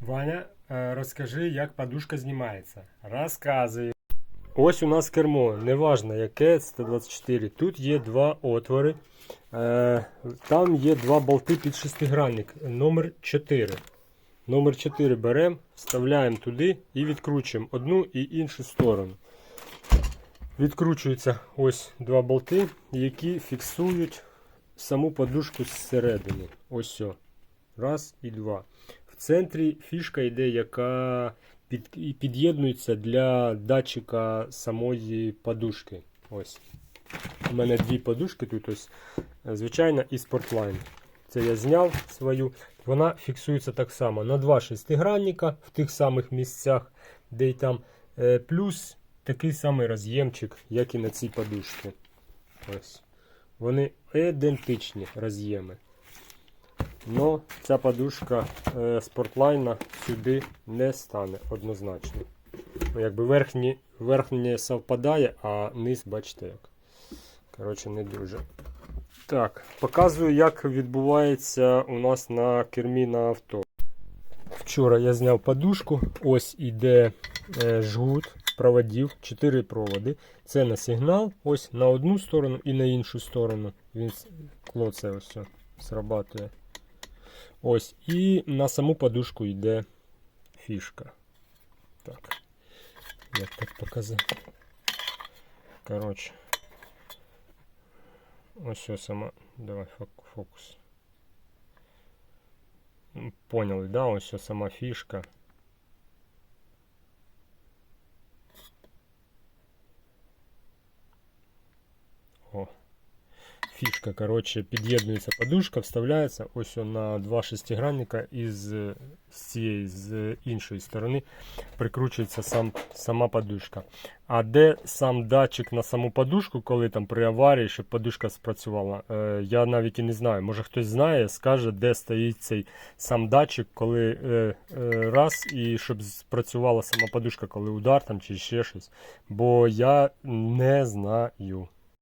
Ваня, е, розкажи, як подушка знімається. Розказуй. Ось у нас кермо, неважно яке, 124. Тут є два отвори. Е, Там є два болти під шестигранник. Номер 4. Номер 4 беремо, вставляємо туди і відкручуємо одну і іншу сторону. Відкручуються ось два болти, які фіксують саму подушку зсередини. Ось все. Раз і два. Центрі фішка йде, яка під, під'єднується для датчика самої подушки. Ось. У мене дві подушки тут ось. Звичайна і Sportline. Це я зняв свою. Вона фіксується так само на два шестигранника в тих самих місцях, де й там. Е, Плюс такий самий роз'ємчик, як і на цій подушці. Ось. Вони ідентичні роз'єми. Но ця подушка е, спортлайна сюди не стане однозначно. Ну, Якби верхні, верхнє совпадає, а низ, бачите як. Коротше, не дуже. Так, показую, як відбувається у нас на кермі на авто. Вчора я зняв подушку. Ось іде е, жгут проводів, 4 проводи. Це на сигнал, ось на одну сторону і на іншу сторону. Він клоце ось все срабатує. Ось, і на саму подушку йде фішка. Так. Як так показати? Коротше. Ось все сама. Давай фок- фокус. Поняли, да? Ось все сама фішка. О. Фішка, коротше, під'єднується подушка, вставляється ось на два шестигранника і з цієї з іншої сторони прикручується сам, сама подушка. А де сам датчик на саму подушку, коли там при аварії, щоб подушка спрацювала, е, я навіть і не знаю. Може хтось знає, скаже, де стоїть цей сам датчик, коли е, е, раз, і щоб спрацювала сама подушка, коли удар там чи ще щось. Бо я не знаю.